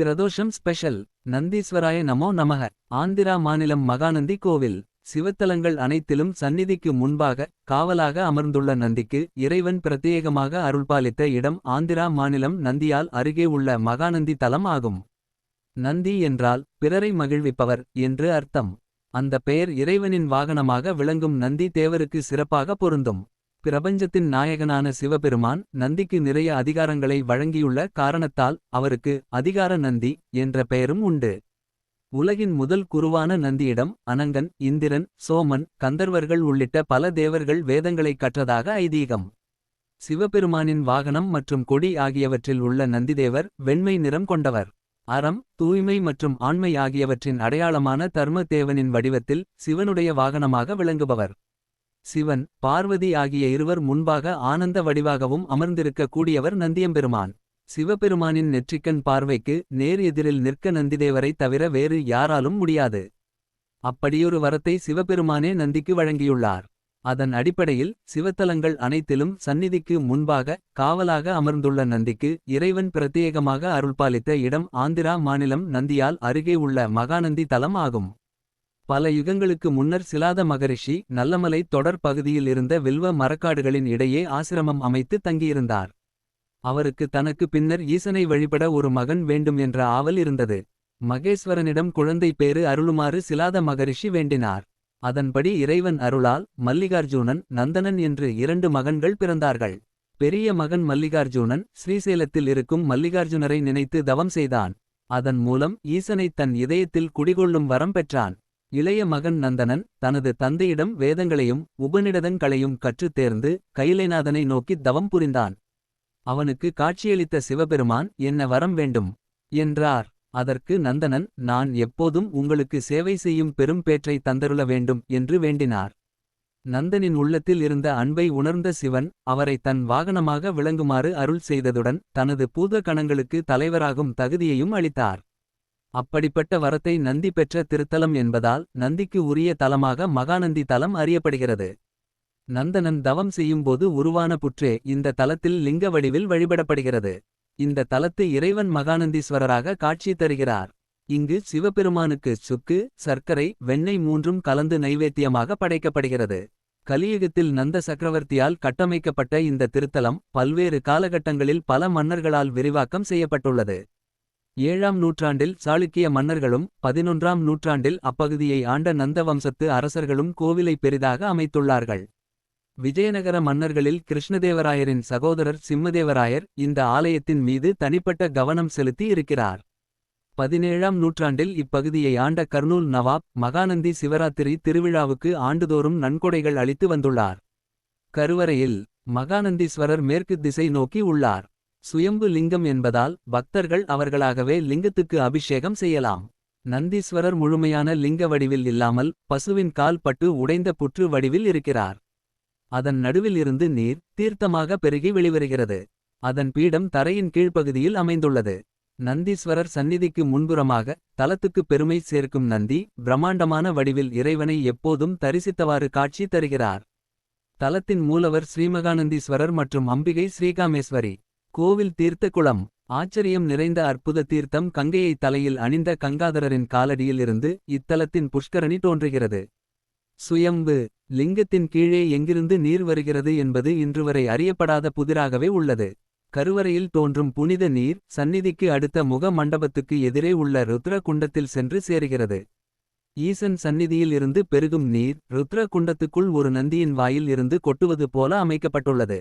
Pradosham special. நந்தீஸ்வராய நமோ நமக. ஆந்திரா மாநிலம் மகாநந்தி கோவில். சிவத்தலங்கள் அனைத்திலும் சந்நிதிக்கு முன்பாக காவலாக அமர்ந்துள்ள நந்திக்கு இறைவன் பிரத்யேகமாக அருள்பாலித்த இடம் ஆந்திரா மாநிலம் நந்தியால் அருகே உள்ள மகாநந்தி தலம் ஆகும். நந்தி என்றால் பிறரை மகிழ்விப்பவர் என்று அர்த்தம். அந்த பெயர் இறைவனின் வாகனமாக விளங்கும் நந்தி தேவருக்கு சிறப்பாக பொருந்தும். பிரபஞ்சத்தின் நாயகனான சிவபெருமான் நந்திக்கு நிறைய அதிகாரங்களை வழங்கியுள்ள காரணத்தால் அவருக்கு அதிகார நந்தி என்ற பெயரும் உண்டு. உலகின் முதல் குருவான நந்தியிடம் அனங்கன் இந்திரன் சோமன் கந்தர்வர்கள் உள்ளிட்ட பல தேவர்கள் வேதங்களை கற்றதாக ஐதீகம். சிவபெருமானின் வாகனம் மற்றும் கொடி ஆகியவற்றில் உள்ள நந்திதேவர் வெண்மை நிறம் கொண்டவர். அறம் தூய்மை மற்றும் ஆண்மை ஆகியவற்றின் அடையாளமான தர்மதேவனின் வடிவத்தில் சிவனுடைய வாகனமாக விளங்குபவர். சிவன் பார்வதி ஆகிய இருவர் முன்பாக ஆனந்த வடிவாகவும் அமர்ந்திருக்க கூடியவர் நந்தியம்பெருமான். சிவபெருமானின் நெற்றிக்கண் பார்வைக்கு நேர் எதிரில் நிற்க நந்திதேவரை தவிர வேறு யாராலும் முடியாது. அப்படியொரு வரத்தை சிவபெருமானே நந்திக்கு வழங்கியுள்ளார். அதன் அடிப்படையில் சிவத்தலங்கள் அனைத்திலும் சந்நிதிக்கு முன்பாக காவலாக அமர்ந்துள்ள நந்திக்கு இறைவன் பிரத்யேகமாக அருள்பாலித்த இடம் ஆந்திரா மாநிலம் நந்தியால் அருகே உள்ள மகாநந்தி தலம் ஆகும். பல யுகங்களுக்கு முன்னர் சிலாத மகரிஷி நல்லமலை தொடர் பகுதியில் இருந்த வில்வ மரக்காடுகளின் இடையே ஆசிரமம் அமைத்து தங்கியிருந்தார். அவருக்கு தனக்கு பின்னர் ஈசனை வழிபட ஒரு மகன் வேண்டும் என்ற ஆவல் இருந்தது. மகேஸ்வரனிடம் குழந்தை பேறு அருளுமாறு சிலாத மகரிஷி வேண்டினார். அதன்படி இறைவன் அருளால் மல்லிகார்ஜுனன் நந்தனன் என்று இரண்டு மகன்கள் பிறந்தார்கள். பெரிய மகன் மல்லிகார்ஜுனன் ஸ்ரீசேலத்தில் இருக்கும் மல்லிகார்ஜுனரை நினைத்து தவம் செய்தான். அதன் மூலம் ஈசனை தன் இதயத்தில் குடிகொள்ளும் வரம் பெற்றான். இளைய மகன் நந்தனன் தனது தந்தையிடம் வேதங்களையும் உபநிடதங்களையும் கற்றுத் தேர்ந்து கைலைநாதனை நோக்கித் தவம் புரிந்தான். அவனுக்கு காட்சியளித்த சிவபெருமான் என்ன வரம் வேண்டும் என்றார். அதற்கு நந்தனன் நான் எப்போதும் உங்களுக்கு சேவை செய்யும் பெரும் பேற்றை தந்தருள வேண்டும் என்று வேண்டினார். நந்தனின் உள்ளத்தில் இருந்த அன்பை உணர்ந்த சிவன் அவரை தன் வாகனமாக விளங்குமாறு அருள் செய்ததுடன் தனது பூத கணங்களுக்கு தலைவராகும் தகுதியையும் அளித்தார். அப்படிப்பட்ட வரத்தை நந்தி பெற்ற திருத்தலம் என்பதால் நந்திக்கு உரிய தலமாக மகாநந்தி தலம் அறியப்படுகிறது. நந்தனன் தவம் செய்யும்போது உருவான புற்றே இந்த தலத்தில் லிங்க வடிவில் வழிபடப்படுகிறது. இந்த தலத்து இறைவன் மகானந்தீஸ்வரராக காட்சி தருகிறார். இங்கு சிவபெருமானுக்கு சுக்கு சர்க்கரை வெண்ணெய் மூன்றும் கலந்து நைவேத்தியமாக படைக்கப்படுகிறது. கலியுகத்தில் நந்த சக்கரவர்த்தியால் கட்டமைக்கப்பட்ட இந்த திருத்தலம் பல்வேறு காலகட்டங்களில் பல மன்னர்களால் விரிவாக்கம் செய்யப்பட்டுள்ளது. ஏழாம் நூற்றாண்டில் சாளுக்கிய மன்னர்களும் பதினொன்றாம் நூற்றாண்டில் அப்பகுதியை ஆண்ட நந்த வம்சத்து அரசர்களும் கோவிலை பெரிதாக அமைத்துள்ளார்கள். விஜயநகர மன்னர்களில் கிருஷ்ணதேவராயரின் சகோதரர் சிம்மதேவராயர் இந்த ஆலயத்தின் மீது தனிப்பட்ட கவனம் செலுத்தி இருக்கிறார். பதினேழாம் நூற்றாண்டில் இப்பகுதியை ஆண்ட கர்னூல் நவாப் மகாநந்தி சிவராத்திரி திருவிழாவுக்கு ஆண்டுதோறும் நன்கொடைகள் அளித்து வந்துள்ளார். கருவறையில் மகாநந்தீஸ்வரர் மேற்கு திசை நோக்கி உள்ளார். சுயம்பு லிங்கம் என்பதால் பக்தர்கள் அவர்களாகவே லிங்கத்துக்கு அபிஷேகம் செய்யலாம். நந்தீஸ்வரர் முழுமையான லிங்க வடிவில் இல்லாமல் பசுவின் கால் பட்டு உடைந்த புற்று வடிவில் இருக்கிறார். அதன் நடுவில் இருந்து நீர் தீர்த்தமாக பெருகி வெளிவருகிறது. அதன் பீடம் தரையின் கீழ்ப்பகுதியில் அமைந்துள்ளது. நந்தீஸ்வரர் சந்நிதிக்கு முன்புறமாக தலத்துக்கு பெருமை சேர்க்கும் நந்தி பிரம்மாண்டமான வடிவில் இறைவனை எப்போதும் தரிசித்தவாறு காட்சி தருகிறார். தலத்தின் மூலவர் ஸ்ரீமகானந்தீஸ்வரர் மற்றும் அம்பிகை ஸ்ரீகாமேஸ்வரி. கோவில் தீர்த்த குளம் ஆச்சரியம் நிறைந்த அற்புத தீர்த்தம் கங்கையை தலையில் அணிந்த கங்காதரரின் காலடியில் இருந்து இத்தலத்தின் புஷ்கரணி தோன்றுகிறது. சுயம்பு லிங்கத்தின் கீழே எங்கிருந்து நீர் வருகிறது என்பது இன்றுவரை அறியப்படாத புதிராகவே உள்ளது. கருவறையில் தோன்றும் புனித நீர் சந்நிதிக்கு அடுத்த முக மண்டபத்துக்கு எதிரே உள்ள ருத்ர குண்டத்தில் சென்று சேருகிறது. ஈசன் சந்நிதியில் இருந்து பெருகும் நீர் ருத்ர குண்டத்துக்குள் ஒரு நந்தியின் வாயில் இருந்து கொட்டுவது போல அமைக்கப்பட்டுள்ளது.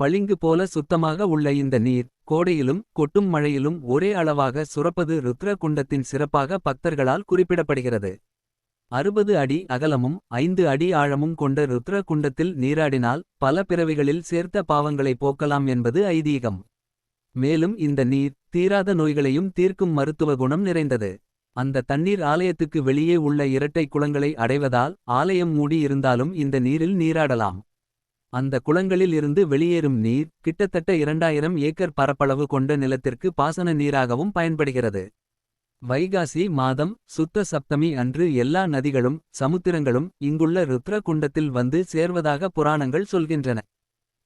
பளிங்கு போல சுத்தமாக உள்ள இந்த நீர் கோடையிலும் கொட்டும் மழையிலும் ஒரே அளவாக சுரப்பது ருத்ர குண்டத்தின் சிறப்பாக பக்தர்களால் குறிப்பிடப்படுகிறது. அறுபது அடி அகலமும் ஐந்து அடி ஆழமும் கொண்ட ருத்ர குண்டத்தில் நீராடினால் பல பிறவிகளில் சேர்த்த பாவங்களை போக்கலாம் என்பது ஐதீகம். மேலும் இந்த நீர் தீராத நோய்களையும் தீர்க்கும் மருத்துவ குணம் நிறைந்தது. அந்த தண்ணீர் ஆலயத்துக்கு வெளியே உள்ள இரட்டை குளங்களை அடைவதால் ஆலயம் மூடி இருந்தாலும் இந்த நீரில் நீராடலாம். அந்த குளங்களில் இருந்து வெளியேறும் நீர் கிட்டத்தட்ட இரண்டாயிரம் ஏக்கர் பரப்பளவு கொண்ட நிலத்திற்கு பாசன நீராகவும் பயன்படுகிறது. வைகாசி மாதம் சுத்த சப்தமி அன்று எல்லா நதிகளும் சமுத்திரங்களும் இங்குள்ள ருத்ர குண்டத்தில் வந்து சேர்வதாக புராணங்கள் சொல்கின்றன.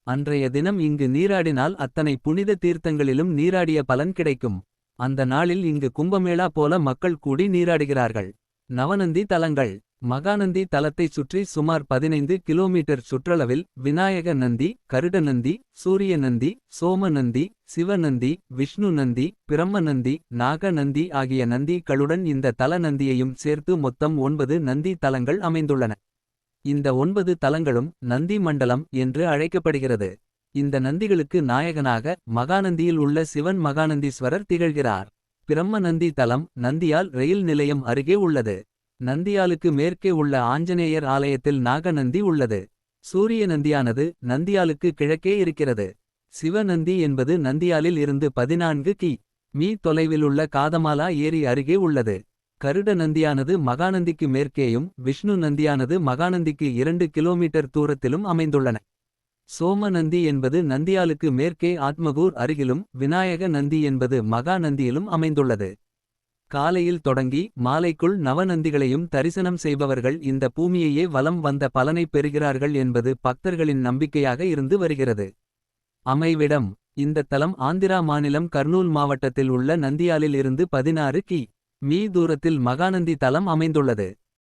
அன்றைய தினம் இங்கு நீராடினால் அத்தனை புனித தீர்த்தங்களிலும் நீராடிய பலன் கிடைக்கும். அந்த நாளில் இங்கு கும்பமேளா போல மக்கள் கூடி நீராடுகிறார்கள். நவநந்தி தலங்கள். மகாநந்தி தலத்தைச் சுற்றி சுமார் பதினைந்து கிலோமீட்டர் சுற்றளவில் விநாயக நந்தி கருட நந்தி சூரிய நந்தி சோம நந்தி சிவநந்தி விஷ்ணு நந்தி பிரம்ம நந்தி நாக நந்தி ஆகிய நந்திகளுடன் இந்த தல நந்தியையும் சேர்த்து மொத்தம் ஒன்பது நந்தி தலங்கள் அமைந்துள்ளன. இந்த ஒன்பது தலங்களும் நந்தி மண்டலம் என்று அழைக்கப்படுகிறது. இந்த நந்திகளுக்கு நாயகனாக மகாநந்தியில் உள்ள சிவன் மகாநந்தீஸ்வரர் திகழ்கிறார். பிரம்ம நந்தி தலம் நந்தியால் ரயில் நிலையம் அருகே உள்ளது. நந்தியாலுக்கு மேற்கே உள்ள ஆஞ்சநேயர் ஆலயத்தில் நாகநந்தி உள்ளது. சூரிய நந்தியானது நந்தியாலுக்கு கிழக்கே இருக்கிறது. சிவநந்தி என்பது நந்தியாலில் இருந்து பதினான்கு கி. மீ. தொலைவிலுள்ள காதமாலா ஏரி அருகே உள்ளது. கருட நந்தியானது மகாநந்திக்கு மேற்கேயும் விஷ்ணு நந்தியானது மகாநந்திக்கு இரண்டு கிலோமீட்டர் தூரத்திலும் அமைந்துள்ளன. சோம நந்தி என்பது நந்தியாலுக்கு மேற்கே ஆத்மகூர் அருகிலும் விநாயக நந்தி என்பது மகாநந்தியிலும் அமைந்துள்ளது. காலையில் தொடங்கி மாலைக்குள் நவநந்திகளையும் தரிசனம் செய்பவர்கள் இந்த பூமியையே வலம் வந்த பலனைப் பெறுகிறார்கள் என்பது பக்தர்களின் நம்பிக்கையாக இருந்து வருகிறது. அமைவிடம் இந்த தலம் ஆந்திரா மாநிலம் கர்னூல் மாவட்டத்தில் உள்ள நந்தியாலில் இருந்து பதினாறு கி. மீ. தூரத்தில் மகாநந்தி தலம் அமைந்துள்ளது.